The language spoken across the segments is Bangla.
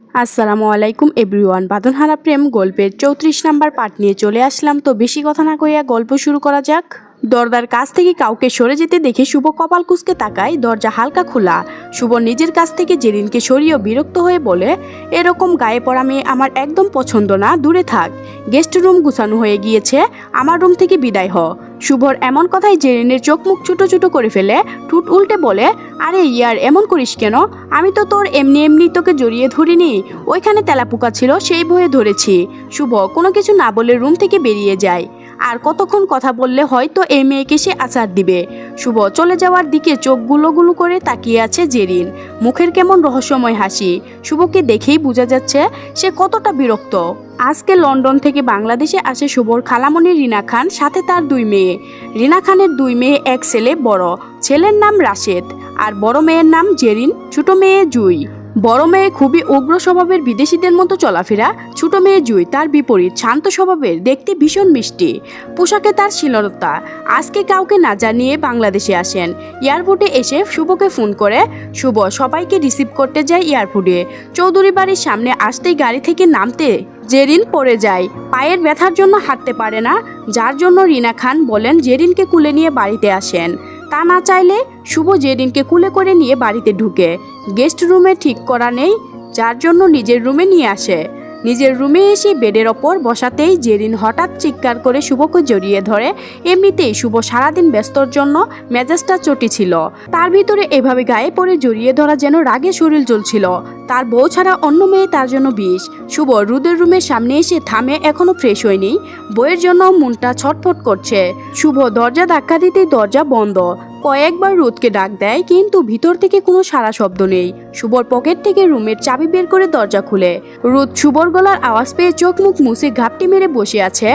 আসসালামু আলাইকুম এভরিওয়ান। বাঁধনহারা প্রেম গল্পের চৌত্রিশ নাম্বার পার্ট নিয়ে চলে আসলাম। তো বেশি কথা না কইয়া গল্প শুরু করা যাক। দরজার কাছ থেকে কাউকে সরে যেতে দেখে শুভ কপাল কুসকে তাকায়, দরজা হালকা খোলা। শুভ নিজের কাছ থেকে জেরিনকে সরিয়েও বিরক্ত হয়ে বলে, এরকম গায়ে পড়া মেয়ে আমার একদম পছন্দ না, দূরে থাক। গেস্ট রুম গুছানো হয়ে গিয়েছে, আমার রুম থেকে বিদায় হ। শুভর এমন কথাই জেরিনের চোখ মুখ ছোটো ছোটো করে ফেলে, ঠুট উল্টে বলে, আরে ইয়ার, এমন করিস কেন? আমি তো তোর এমনি এমনি তোকে জড়িয়ে ধরিনি। ওইখানে তেলাপোকা ছিল, সেই ভয়ে ধরেছি। শুভ, কোনো কিছু না বলে রুম থেকে বেরিয়ে যায়। আর কতক্ষণ কথা বললে হয়তো এই মেয়েকে সে আচার দিবে। শুভ, চলে যাওয়ার দিকে চোখগুলো গুলো করে তাকিয়ে আছে জেরিন। মুখের কেমন রহস্যময় হাসি। শুভকে দেখেই বোঝা যাচ্ছে, সে কতটা বিরক্ত। আজকে লন্ডন থেকে বাংলাদেশে আসে শুভর খালামণি রিনা খান, সাথে তার দুই মেয়ে। রিনা খানের দুই মেয়ে, এক ছেলে, বড়। ছেলের নাম রাশেদ, আর বড় মেয়ের নাম জেরিন, ছোট মেয়ে জুই। বড় মেয়ে খুবই উগ্র স্বভাবের বিদেশিদের মতো চলাফেরা, ছোট মেয়ে জুই তার বিপরীত শান্ত স্বভাবের দেখতে ভীষণ মিষ্টি। পোশাকে তার শীলতা আজকে কাউকে না জানিয়ে বাংলাদেশে আসেন। এয়ারপোর্টে এসে শুভকে ফোন করে, শুভ, সবাইকে রিসিভ করতে যায় এয়ারপোর্টে। চৌধুরী বাড়ির সামনে আসতেই গাড়ি থেকে নামতে জেরিন পড়ে যায়। পায়ের ব্যথার জন্য হাঁটতে পারে না। যার জন্য রিনা খান বলেন জেরিনকে কুলে নিয়ে বাড়িতে আসেন। তা না চাইলে শুভ জেরিনকে কুলে করে নিয়ে বাড়িতে ঢুকে গেস্ট রুমে ঠিক করা নেই, যার জন্য নিজের রুমে নিয়ে আসে। নিজের রুমে এসে বেডের ওপর বসাতেই জেরিন হঠাৎ চিৎকার করে শুভকে জড়িয়ে ধরে, এমনিতেই শুভ সারাদিন ব্যস্তর জন্য মেজাজটা চটি ছিল। তার ভিতরে এভাবে গায়ে পড়ে জড়িয়ে ধরা যেন রাগে শরীর জ্বলছিল। তার বউ ছাড়া অন্য মেয়ে তার জন্য বিষ। শুভ রুদের রুমের সামনে এসে থামে, এখনও ফ্রেশ হয়নি। বইয়ের জন্য মনটা ছটফট করছে। শুভ দরজা ধাক্কা দিতেই দরজা বন্ধ। কয়েকবার রোদকে ডাক দেয়, কিন্তু ভিতর থেকে কোনো সারা শব্দ নেই। শুভর পকেট থেকে রুমের চাবি বের করে দরজা খুলে। রোদ শুভর গলার আওয়াজ পেয়ে চোখ মুখ মুছে ঘাপটি মেরে বসে আছে।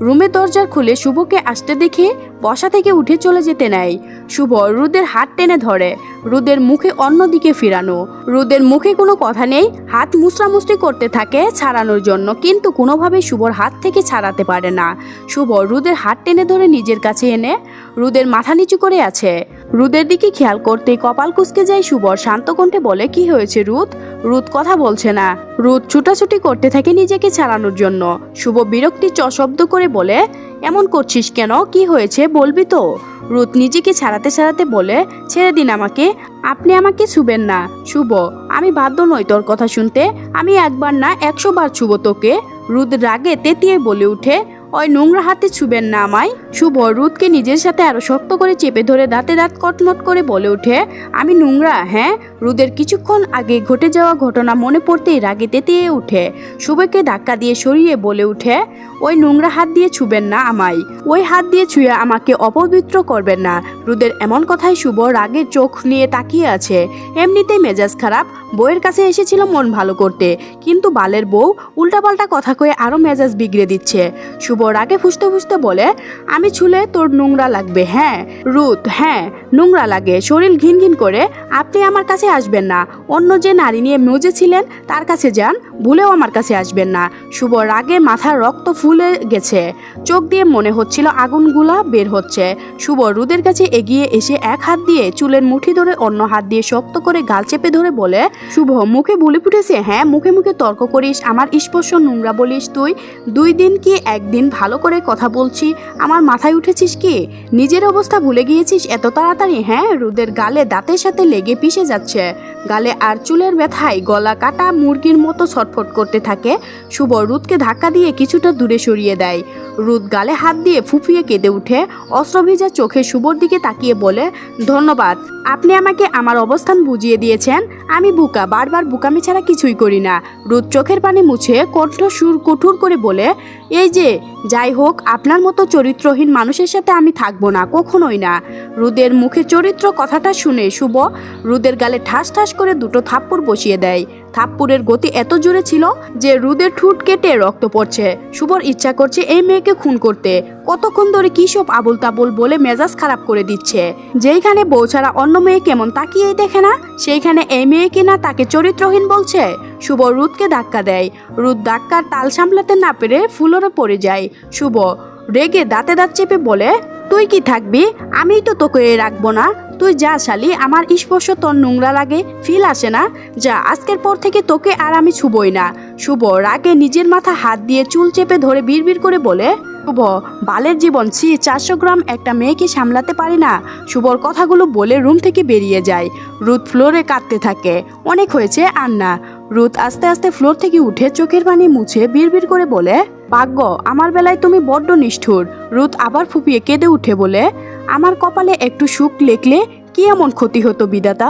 রুমের দরজা খুলে শুভকে আসতে দেখে বসা থেকে উঠে চলে যেতে নেয়। শুভ রুদের হাত টেনে ধরে। রুদের মুখে অন্যদিকে ফিরানো। রুদের মুখে কোনো কথা নেই। হাত মুচড়ামুচড়ি করতে থাকে ছাড়ানোর জন্য, কিন্তু কোনোভাবেই শুভর হাত থেকে ছাড়াতে পারে না। শুভ রুদের হাত টেনে ধরে নিজের কাছে এনে রুদের মাথা নিচু করে আছে। রুদের দিকে খেয়াল করতে কপাল কুচকে যায় শুভর শান্ত কণ্ঠে বলে, কি হয়েছে রুদ? রুদ কথা বলছে না। রুদ ছুটাছুটি করতে থাকে নিজেকে ছাড়ানোর জন্য। শুভ বিরক্তি চশব্দ করে বলে, এমন করছিস কেন? কি হয়েছে? বলবি তো। রুদ নিজেকে ছাড়াতে ছাড়াতে বলে, ছেড়ে দিন আমাকে। আপনি আমাকে ছুবেন না। শুভ, আমি বাধ্য নই তোর কথা শুনতে। আমি একবার না, একশো বার ছুব তোকে। রুদ রাগে তেতিয়ে বলে উঠে ওই নোংরা হাতে ছুবেন না, আমায়। শুভ রুদকে নিজের সাথে আরও শক্ত করে চেপে ধরে দাঁতে দাঁত কটমট করে বলে ওঠে, আমি নোংরা হ্যাঁ? রুদের কিছুক্ষণ আগে ঘটে যাওয়া ঘটনা মনে পড়তেই রাগে তেতিয়ে উঠে। শুভকে ধাক্কা দিয়ে সরিয়ে বলে উঠে, ওই নোংরা হাত দিয়ে ছুবেন না আমায়। ওই হাত দিয়ে ছুঁয়ে আমাকে অপবিত্র করবেন না। রুদের এমন কথায় শুভ রাগের চোখ নিয়ে তাকিয়ে আছে। এমনিতেই মেজাজ খারাপ, বউয়ের কাছে এসেছিল মন ভালো করতে। কিন্তু বালের বউ উল্টাপাল্টা কথা কয়ে আরও মেজাজ বিগড়ে দিচ্ছে। শুভ রাগে ফুসতে ফুসতে বলে, আমি ছুলে তোর নোংরা লাগবে হ্যাঁ? রুদ হ্যাঁ নোংরা লাগে। শরীর ঘিন ঘিন করে, আপনি আমার কাছে আসবেন না। অন্য যে নারী নিয়ে মজেছিলেন, তার কাছে যান, ভুলেও আমার কাছে আসবেন না। শুভ রাগে মাথার রক্ত ফুলে গেছে। চোখ দিয়ে মনে হচ্ছিল আগুনগুলা বের হচ্ছে। শুভ রুদের কাছে এগিয়ে এসে এক হাত দিয়ে চুলের মুঠি ধরে অন্য হাত দিয়ে শক্ত করে গাল চেপে ধরে বলে, শুভ, মুখে বলে ফুটেছে হ্যাঁ মুখে মুখে তর্ক করিস, আমার স্পর্শ নোংরা বলিস তুই। দুই দিন কি একদিন ভালো করে কথা বলছি? আমার মাথায় উঠেছিস কি? নিজের অবস্থা ভুলে গিয়েছিস এত তাড়াতাড়ি হ্যাঁ? রুদের গালে দাঁতের সাথে লেগে পিষে যাচ্ছে। গালে আর চুলের ব্যথায় গলা কাটা মুরগির মতো ছটফট করতে থাকে। শুভ রুদকে ধাক্কা দিয়ে কিছুটা দূরে সরিয়ে দেয়। রুদ গালে হাত দিয়ে ফুফিয়ে কেঁদে উঠে অস্ত্রভিজা চোখে শুভর দিকে তাকিয়ে বলে, ধন্যবাদ। আপনি আমাকে আমার অবস্থান বুঝিয়ে দিয়েছেন। আমি বুকা, বারবার বুকামি ছাড়া কিছুই করি না। রোদ চোখের পানি মুছে কণ্ঠ সুর কঠোর করে বলে, এই যে, যাই হোক, আপনার মতো চরিত্রহীন মানুষের সাথে আমি থাকব না, কখনোই না। রুদের মুখে চরিত্র কথাটা শুনে শুভ রুদের গালে ঠাস ঠাস করে দুটো থাপ্পড় বসিয়ে দেয়। থাপ্পড়ের গতি এত জোরে ছিল যে রুদের ঠুট কেটে রক্ত পড়ছে। শুভর ইচ্ছা করছে এই মেয়েকে খুন করতে। কতক্ষণ ধরে কী সব আবল তাবল বলে মেজাজ খারাপ করে দিচ্ছে। যেইখানে বউ ছাড়া অন্য মেয়ে কেমন তাকিয়েই দেখে না? সেইখানে এই মেয়ে কিনা তাকে চরিত্রহীন বলছে? শুভ রুদকে ধাক্কা দেয়। রুদ ধাক্কার তাল সামলাতে না পেরে ফুলরে পড়ে যায়। শুভ রেগে দাঁতে দাঁত চেপে বলে, তুই কি থাকবি? আমিই তো তোকে রাখব না। তুই যা শালি, আমার স্পর্শ তোর নোংরা লাগে, ফিল আসে না। যা, আজকের পর থেকে তোকে আর আমি ছুবই না। শুভ, রাগে নিজের মাথা হাত দিয়ে চুল চেপে ধরে বিড়বিড় করে বলে, শুভ, বালের জীবন, ছি, চারশো গ্রাম একটা মেয়েকে সামলাতে পারি না। শুভর কথাগুলো বলে রুম থেকে বেরিয়ে যায়। রুদ ফ্লোরে কাঁদতে থাকে। অনেক হয়েছে, আর না। রুদ আস্তে আস্তে ফ্লোর থেকে উঠে চোখের পানি মুছে বিড়বিড় করে বলে ভাগ্য, আমার বেলায় তুমি বড্ড নিষ্ঠুর। রুত আবার ফুপিয়ে কেঁদে উঠে বলে, আমার কপালে একটু সুখ লেখলে কি এমন ক্ষতি হতো বিদাতা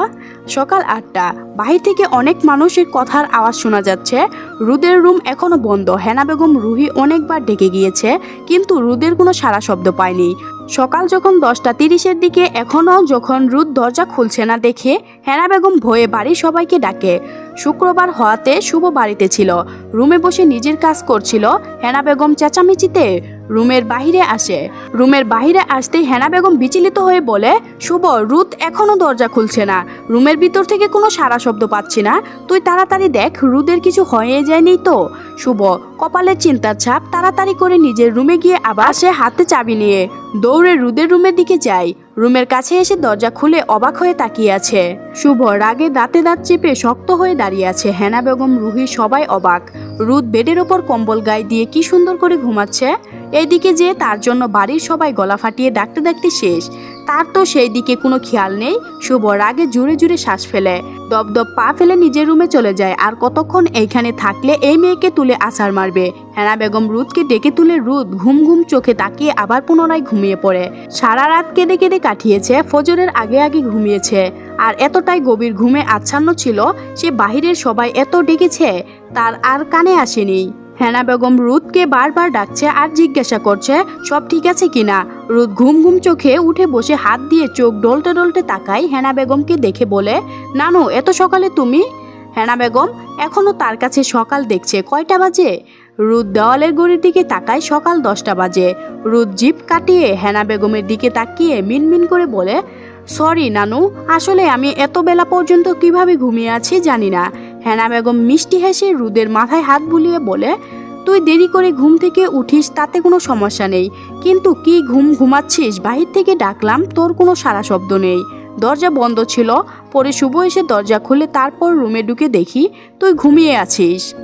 সকাল আটটা। বাহির থেকে অনেক মানুষের কথার আওয়াজ শোনা যাচ্ছে। রুদের রুম এখনও বন্ধ। হেনা বেগম রুহি অনেকবার ডেকে গিয়েছে, কিন্তু রুদের কোনো সারা শব্দ পায়নি। সকাল যখন দশটা তিরিশের দিকে এখনও যখন রুদ দরজা খুলছে না দেখে, হেনা বেগম ভয়ে বাড়ির সবাইকে ডাকে। শুক্রবার হওয়াতে শুভ বাড়িতে ছিল। রুমে বসে নিজের কাজ করছিল। হেনা বেগম চেঁচামেচিতে রুমের বাহিরে আসে। রুমের বাহিরে আসতেই হেনা বেগম বিচলিত হয়ে বলে, শুভ, রুত এখনও দরজা খুলছে না। রুমের ভিতর থেকে কোনো সারা শব্দ পাচ্ছি না। তুই তাড়াতাড়ি দেখ, রুদের কিছু হয়ে যায়নি তো? শুভ, কপালের চিন্তার ছাপ তাড়াতাড়ি করে নিজের রুমে গিয়ে আবার সে হাতে চাবি নিয়ে দৌড়ে রুদের রুমের দিকে যায়। রুমের কাছে এসে দরজা খুলে অবাক হয়ে তাকিয়ে আছে। শুভ রাগে দাঁতে দাঁত চেপে শক্ত হয়ে দাঁড়িয়ে আছে। হেনা বেগম রুহি সবাই অবাক। রুদ বেডের ওপর কম্বল গায়ে দিয়ে কি সুন্দর করে ঘুমাচ্ছে? এইদিকে যে তার জন্য বাড়ির সবাই গলা ফাটিয়ে ডাকতে ডাকতে শেষ। তার তো সেই দিকে কোনো খেয়াল নেই শুভ রাগে জুড়ে জুড়ে শ্বাস ফেলে। দপদপ পা ফেলে নিজের রুমে চলে যায় আর কতক্ষণ এইখানে থাকলে এই মেয়েকে তুলে আছাড় মারবে। হেনা বেগম রুদকে ডেকে তুলে রুদ ঘুম ঘুম চোখে তাকিয়ে আবার পুনরায় ঘুমিয়ে পড়ে। সারা রাত কেঁদে কেঁদে কাটিয়েছে, ফজরের আগে আগে ঘুমিয়েছে। আর এতটাই গভীর ঘুমে আচ্ছন্ন ছিল, সে বাহিরের সবাই এত ডেকেছে, তার আর কানে আসেনি। হেনা বেগম রুদকে বারবার ডাকছে আর জিজ্ঞাসা করছে, সব ঠিক আছে কিনা? রুদ ঘুম ঘুম চোখে উঠে বসে হাত দিয়ে চোখ ডলতে ডলতে তাকাই হেনা বেগমকে দেখে বলে, নানু, এত সকালে তুমি? হেনা বেগম এখনও তার কাছে সকাল দেখছে, কয়টা বাজে? রুদ দেওয়ালের গড়ির দিকে তাকায়, সকাল দশটা বাজে। রুদ জিপ কাটিয়ে হেনা বেগমের দিকে তাকিয়ে মিনমিন করে বলে, সরি, নানু, আসলে আমি এত বেলা পর্যন্ত কীভাবে ঘুমিয়ে আছি জানি না। হেনা বেগম মিষ্টি হেসে রুদের মাথায় হাত বুলিয়ে বলে, তুই দেরি করে ঘুম থেকে উঠিস, তাতে কোনো সমস্যা নেই। কিন্তু কি ঘুম ঘুমাচ্ছিস? বাহির থেকে ডাকলাম, তোর কোনো সারা শব্দ নেই। দরজা বন্ধ ছিল। পরে শুভ এসে দরজা খুলে তারপর রুমে ঢুকে দেখি, তুই ঘুমিয়ে আছিস।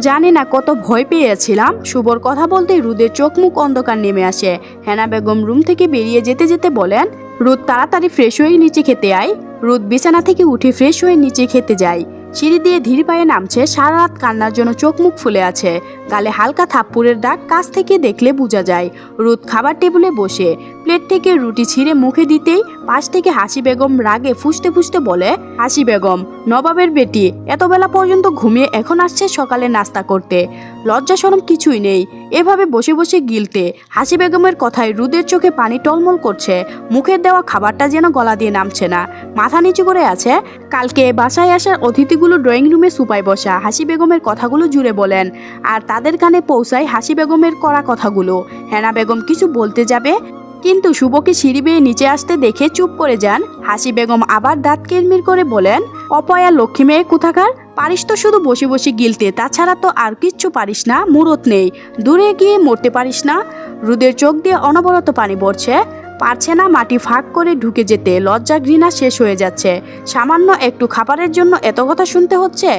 জানি না কত ভয় পেয়েছিলাম। শুভর কথা বলতে রুদের চোখ মুখ অন্ধকার নেমে আসে। হেনা বেগম রুম থেকে বেরিয়ে যেতে যেতে বলেন, রুদ, তাড়াতাড়ি ফ্রেশ হয়ে নিচে খেতে আয়। রুদ বিছানা থেকে উঠে ফ্রেশ হয়ে নিচে খেতে যায়। সিঁড়ি দিয়ে ধীর পায়ে নামছে সারা রাত কান্নার জন্য চোখ মুখ ফুলে আছে। গালে হালকা থাপ্পুরের দাগ কাছ থেকে দেখলে বোঝা যায়। রোদ খাবার টেবিলে বসে। প্লেট থেকে রুটি ছিঁড়ে মুখে দিতেই পাশ থেকে হাসি বেগম রাগে ফুসতে ফুসতে বলে, হাসি বেগম, নবাবের বেটি এত বেলা পর্যন্ত ঘুমিয়ে এখন আসছে সকালে নাস্তা করতে। লজ্জা সরম কিছুই নেই। এভাবে বসে বসে গিলতে, হাসি বেগমের কথায় রুদের চোখে পানি টলমল করছে। মুখের দেওয়া খাবারটা যেন গলা দিয়ে নামছে না। মাথা নিচু করে আছে, কালকে বাসায় আসার অতিথিগুলো ড্রয়িং রুমে সুপায় বসা। হাসি বেগমের কথাগুলো জুড়ে বলেন। আর তাদের কানে পৌঁছায় হাসি বেগমের করা কথাগুলো। হেনা বেগম, কিছু বলতে যাবে? কিন্তু শুভকে সিঁড়ি বেয়ে নিচে আসতে দেখে চুপ করে যান। হাসি বেগম আবার দাঁত কিরমির করে বলেন, অপয়া লক্ষ্মী মেয়ে কোথাকার? পারিস তো শুধু বসে বসে গিলতে, তাছাড়া তো আর কিচ্ছু পারিস না, মুরত নেই। দূরে গিয়ে মরতে পারিস না। রুদের চোখ দিয়ে অনবরত পানি পড়ছে। পারছে না, মাটি ফাঁক করে ঢুকে যেতে। লজ্জা ঘৃণা শেষ হয়ে যাচ্ছে। সামান্য একটু খাবারের জন্য এত কথা শুনতে হচ্ছে?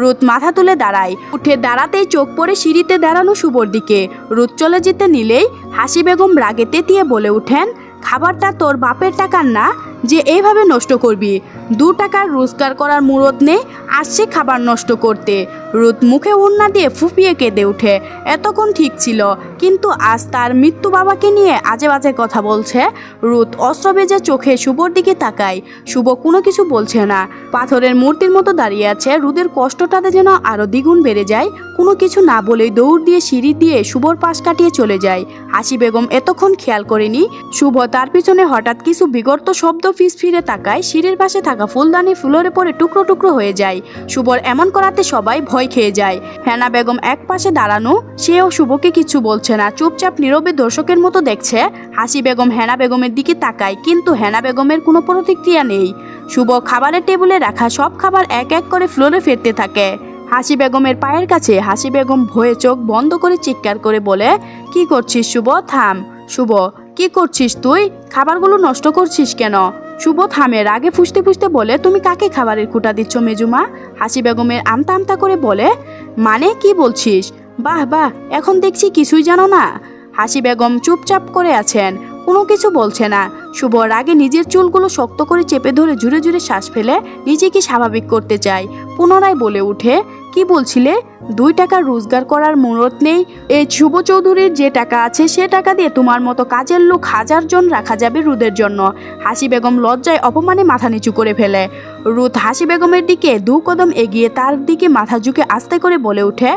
রোদ মাথা তুলে দাঁড়ায়। উঠে দাঁড়াতেই চোখ পড়ে সিঁড়িতে দাঁড়ানো শুভর দিকে রুত চলে যেতে নিলেই হাসি বেগম রাগে তেতিয়ে বলে উঠেন, খাবারটা তোর বাপের টাকার না যে এইভাবে নষ্ট করবি। দু টাকার রোজগার করার মুরদ নেই আসছে খাবার নষ্ট করতে। রুদ মুখে উন্না দিয়ে ফুপিয়ে কেঁদে উঠে এতক্ষণ ঠিক ছিল, কিন্তু আজ তার মৃত্যু বাবাকে নিয়ে আজে বাজে কথা বলছে। রুদ অস্ত্র বেজে চোখে শুভর দিকে তাকায়। শুভ কোনো কিছু বলছে না। পাথরের মূর্তির মতো দাঁড়িয়ে আছে। রুদের কষ্টটাতে যেন আরও দ্বিগুণ বেড়ে যায়। কোনো কিছু না বলেই দৌড় দিয়ে সিঁড়ি দিয়ে শুভর পাশ কাটিয়ে চলে যায়। হাসি বেগম এতক্ষণ খেয়াল করেনি। শুভ তার পিছনে হঠাৎ কিছু বিগর্ত শব্দ ফিস ফিরে তাকায়, সিঁড়ির পাশে থাকা ফুলদানি ফুলরে পরে টুকরো টুকরো হয়ে যায়। শুভর এমন করাতে সবাই ভয় খেয়ে যায়। হেনা বেগম এক পাশে দাঁড়ানো, সেও শুভকে কিছু বলছে না, চুপচাপ নীরবে দর্শকের মতো দেখছে। হাসি বেগম হেনা বেগমের দিকে তাকায়, কিন্তু হেনা বেগমের কোনো প্রতিক্রিয়া নেই। শুভ খাবারের টেবিলে রাখা সব খাবার এক এক করে ফ্লোরে ফেরতে থাকে। হাসি বেগমের পায়ের কাছে, হাসি বেগম ভয়ে চোখ বন্ধ করে চিৎকার করে বলে, কি করছিস শুভ? থাম। শুভ কি করছিস তুই? খাবারগুলো নষ্ট করছিস কেন? শুভ থামের আগে ফুসতে ফুসতে বলে, তুমি কাকে খাবারের খুঁটা দিচ্ছ মেজুমা? হাসি বেগমের আমতা আমতা করে বলে মানে কি বলছিস? বাহ বাহ, এখন দেখছি কিছুই জানো না। হাসি বেগম চুপচাপ করে আছেন, কোনো কিছু বলছে না। শুভ রাগে নিজের চুলগুলো শক্ত করে চেপে ধরে জুড়ে জুড়ে শ্বাস ফেলে নিজেকে স্বাভাবিক করতে চায়, পুনরায় বলে উঠে কি বলছিলে? দুই টাকা রোজগার করার মুরত নেই। এই শুভ চৌধুরীর যে টাকা আছে, সে টাকা দিয়ে তোমার মতো কাজের লোক হাজার জন রাখা যাবে রুদের জন্য। হাসি বেগম লজ্জায় অপমানে মাথা নিচু করে ফেলে। রুদ হাসি বেগমের দিকে দু কদম এগিয়ে তার দিকে মাথা ঝুঁকে আস্তে করে বলে ওঠে,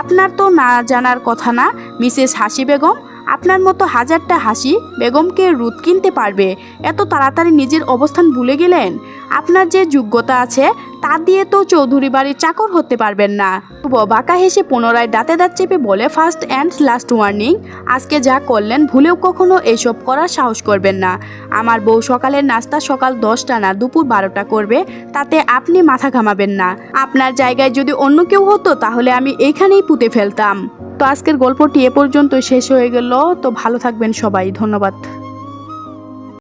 আপনার তো না জানার কথা না, মিসেস হাসি বেগম? আপনার মতো হাজারটা হাসি বেগমকে রুদ কিনতে পারবে? এত তাড়াতাড়ি নিজের অবস্থান ভুলে গেলেন? আপনার যে যোগ্যতা আছে তা দিয়ে তো চৌধুরী বাড়ির চাকর হতে পারবেন না। বাঁকা হেসে পুনরায় দাঁতে দাঁত চেপে বলে ফার্স্ট অ্যান্ড লাস্ট ওয়ার্নিং আজকে যা করলেন ভুলেও কখনো এসব করার সাহস করবেন না। আমার বউ সকালের নাস্তা সকাল দশটা না দুপুর বারোটা করবে, তাতে আপনি মাথা ঘামাবেন না। আপনার জায়গায় যদি অন্য কেউ হতো, তাহলে আমি এইখানেই পুঁতে ফেলতাম। তো আজকের গল্পটি এ পর্যন্ত শেষ হয়ে গেল। তো ভালো থাকবেন সবাই। ধন্যবাদ।